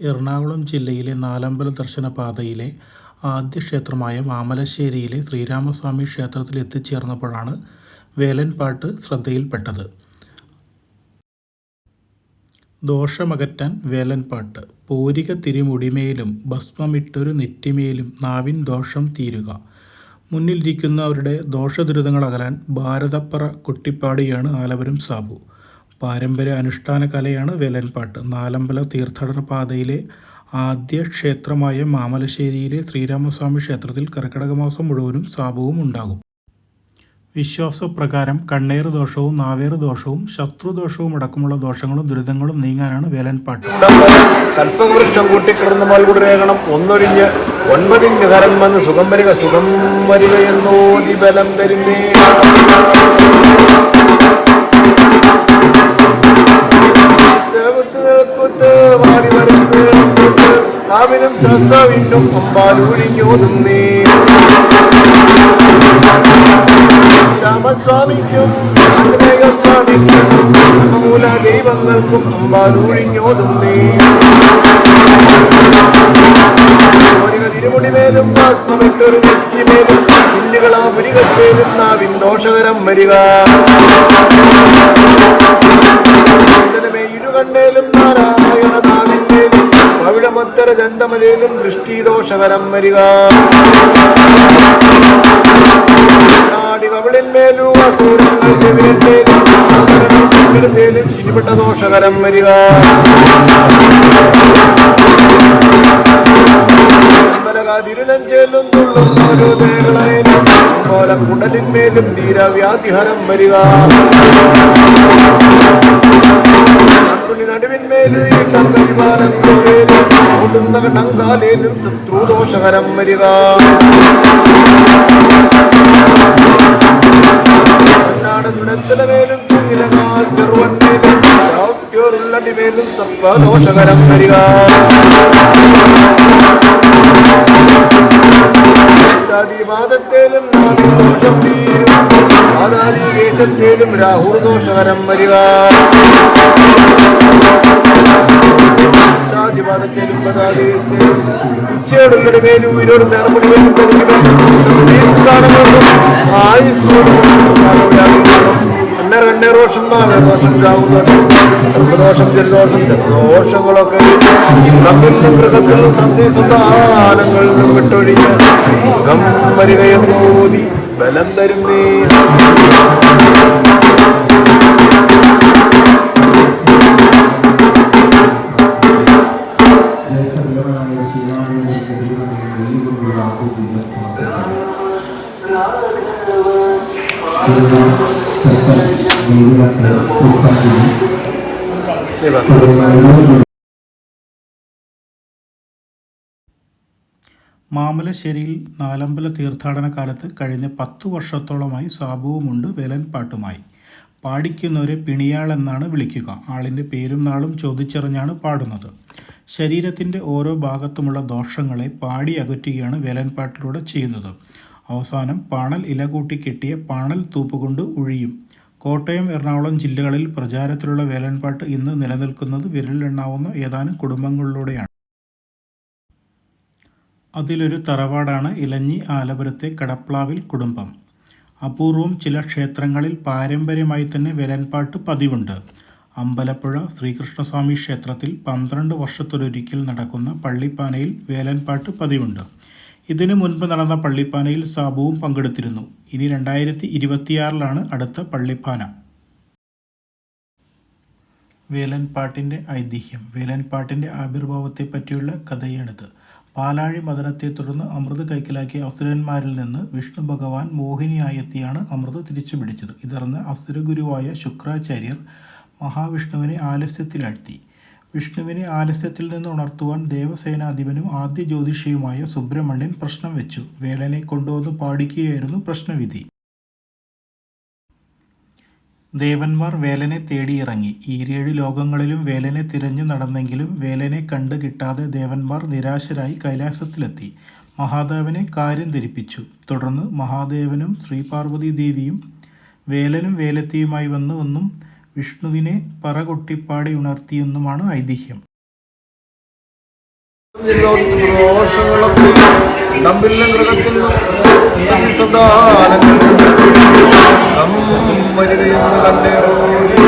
എറണാകുളം ജില്ലയിലെ നാലമ്പല ദർശന പാതയിലെ ആദ്യ ക്ഷേത്രമായ മാമലശ്ശേരിയിലെ ശ്രീരാമസ്വാമി ക്ഷേത്രത്തിൽ എത്തിച്ചേർന്നപ്പോഴാണ് വേലൻപാട്ട് ശ്രദ്ധയിൽപ്പെട്ടത്. ദോഷമകറ്റാൻ വേലൻപാട്ട്. പൂരിക തിരുമുടിമേലും ഭസ്മമിട്ടൊരു നെറ്റിമേലും നാവിൻ ദോഷം തീരുക. മുന്നിലിരിക്കുന്നവരുടെ ദോഷദുരിതങ്ങളകലാൻ ഭാരതപ്പറ കുട്ടിപ്പാടിയാണ് ആലവരും സാബു. പാരമ്പര്യ അനുഷ്ഠാന കലയാണ് വേലൻപാട്ട്. നാലമ്പല തീർത്ഥാടന പാതയിലെ ആദ്യ ക്ഷേത്രമായ മാമലശ്ശേരിയിലെ ശ്രീരാമസ്വാമി ക്ഷേത്രത്തിൽ കർക്കിടക മാസം മുഴുവനും സാപവും ഉണ്ടാകും. വിശ്വാസപ്രകാരം കണ്ണേർ ദോഷവും നാവേർ ദോഷവും ശത്രുദോഷവുമടക്കമുള്ള ദോഷങ്ങളും ദുരിതങ്ങളും നീങ്ങാനാണ് വേലൻപാട്ട്. കൽപ്പവൃക്ഷം കൂട്ടിക്കിടന്ന് മൽകുടരേകണം ഒന്നൊഴിഞ്ഞ് ഒൻപതിന്റെ കരം വന്ന് സുഖം വരിക സുഖം വരിക എന്നോതി ബലം തരുന്നേ കാവിനും അമ്പാൽ അമ്പാലൂഴിഞ്ഞോതുന്നേ രാമസ്വാമിക്കും സ്വാമിക്കും മൂല ദൈവങ്ങൾക്കും അമ്പാലൂഴിഞ്ഞോതുന്നേ ഒഴിഞ്ഞോതുന്നേ തിരുമുടിമേലും ഭസ്മമിട്ടൊരു നെറ്റിമേലും ചില്ലുകളാ പുരികത്തേലും നാവിൻ ദോഷകരം വരിക. ഇരുകണ്ണേലും നാരായണ ചന്തമതേലും ദൃഷ്ടിദോഷകരം വരിക. കവിളിന്മേലൂ അസൂരങ്ങൾ ശിരിപ്പെട്ട ദോഷകരം വരിക. തിരുനെഞ്ചേലും പോലെ കുടലിന്മേലും ധീരവ്യാധിഹരം വരിക. ഓടുന്ന കണ്ണങ്കാലേലും ശത്രുദോഷകരം വരിക. കണ്ണാട് തുണത്തിലമേലും തുങ്ങിലകാൽ ചെറുവണ്ണേലും ചാവ്യോറുള്ളടിമേലും സർവദോഷകരം വരിക. സാദിവാദത്തേലും നാവിൻ ദോഷം തീരും. ആദാദി കേശത്തേലും രാഹുർ ദോഷകരം വരിക. സാദിവാദത്തേലും പദാദേശത്തേലും ഉച്ചയോടുള്ളൊരു മേലും ഉയരോട് നേർമുടി വേലും സത്യകാലങ്ങളും ആയുസ്സോടും കണ്ണേർ കണ്ണേർ ദോഷം ദോഷം രാഹുർ ദോഷം സർപ്പദോഷം ജലദോഷം ശതദോഷങ്ങളൊക്കെ നമ്മിലും ഗൃഹത്തിലും നിന്നും വിട്ടൊഴിഞ്ഞ് സുഖം വരികയെന്നോതി ബലം തരും മാമലശ്ശേരിയിൽ നാലമ്പല തീർത്ഥാടന കാലത്ത് കഴിഞ്ഞ പത്തു വർഷത്തോളമായി സാബുവുമുണ്ട് വേലൻപാട്ടുമായി. പാടിക്കുന്നവരെ പിണിയാൾ എന്നാണ് വിളിക്കുക. ആളിന്റെ പേരും നാളും ചോദിച്ചറിഞ്ഞാണ് പാടുന്നത്. ശരീരത്തിന്റെ ഓരോ ഭാഗത്തുമുള്ള ദോഷങ്ങളെ പാടി അകറ്റുകയാണ് വേലൻപാട്ടിലൂടെ ചെയ്യുന്നത്. അവസാനം പാണൽ ഇല കൂട്ടി കെട്ടിയ പാണൽ തൂപ്പുകൊണ്ട് ഉഴിയും. കോട്ടയം എറണാകുളം ജില്ലകളിൽ പ്രചാരത്തിലുള്ള വേലൻപാട്ട് ഇന്ന് നിലനിൽക്കുന്നത് വിരലിലെണ്ണാവുന്ന ഏതാനും കുടുംബങ്ങളിലൂടെയാണ്. അതിലൊരു തറവാടാണ് ഇലഞ്ഞി ആലപുരത്തെ കടപ്ലാവിൽ കുടുംബം. അപൂർവം ചില ക്ഷേത്രങ്ങളിൽ പാരമ്പര്യമായി തന്നെ വേലൻപാട്ട് പതിവുണ്ട്. അമ്പലപ്പുഴ ശ്രീകൃഷ്ണസ്വാമി ക്ഷേത്രത്തിൽ പന്ത്രണ്ട് വർഷത്തിലൊരിക്കൽ നടക്കുന്ന പള്ളിപ്പാനയിൽ വേലൻപാട്ട് പതിവുണ്ട്. ഇതിനു മുൻപ് നടന്ന പള്ളിപ്പാനയിൽ സാബുവും പങ്കെടുത്തിരുന്നു. ഇനി രണ്ടായിരത്തി ഇരുപത്തിയാറിലാണ് അടുത്ത പള്ളിപ്പാന. വേലൻപാട്ടിന്റെ ഐതിഹ്യം വേലൻപാട്ടിന്റെ ആവിർഭാവത്തെപ്പറ്റിയുള്ള കഥയാണിത്. പാലാഴി മദനത്തെ തുടർന്ന് അമൃത് കൈക്കലാക്കിയ അസുരന്മാരിൽ നിന്ന് വിഷ്ണു ഭഗവാൻ മോഹിനിയായെത്തിയാണ് അമൃത് തിരിച്ചു പിടിച്ചത് ഇതറിഞ്ഞ അസുരഗുരുവായ ശുക്രാചാര്യർ മഹാവിഷ്ണുവിനെ ആലസ്യത്തിലാഴ്ത്തി. വിഷ്ണുവിനെ ആലസ്യത്തിൽ നിന്ന് ഉണർത്തുവാൻ ദേവസേനാധിപനും ആദ്യ ജ്യോതിഷിയുമായ സുബ്രഹ്മണ്യൻ പ്രശ്നം വെച്ചു. വേലനെ കൊണ്ടുവന്ന് പാടിക്കുകയായിരുന്നു പ്രശ്നവിധി. ദേവന്മാർ വേലനെ തേടിയിറങ്ങി. ഈരേഴ് ലോകങ്ങളിലും വേലനെ തിരഞ്ഞു നടന്നെങ്കിലും വേലനെ കണ്ടു കിട്ടാതെ ദേവന്മാർ നിരാശരായി കൈലാസത്തിലെത്തി. മഹാദേവനെ കാര്യം ധരിപ്പിച്ചു. തുടർന്ന് മഹാദേവനും ശ്രീപാർവതി ദേവിയും വേലനും വേലത്തിയുമായി വന്ന് എന്നും വിഷ്ണുവിനെ പറകൊട്ടിപ്പാടി ഉണർത്തിയെന്നുമാണ് ഐതിഹ്യം. കണ്ണേറോതി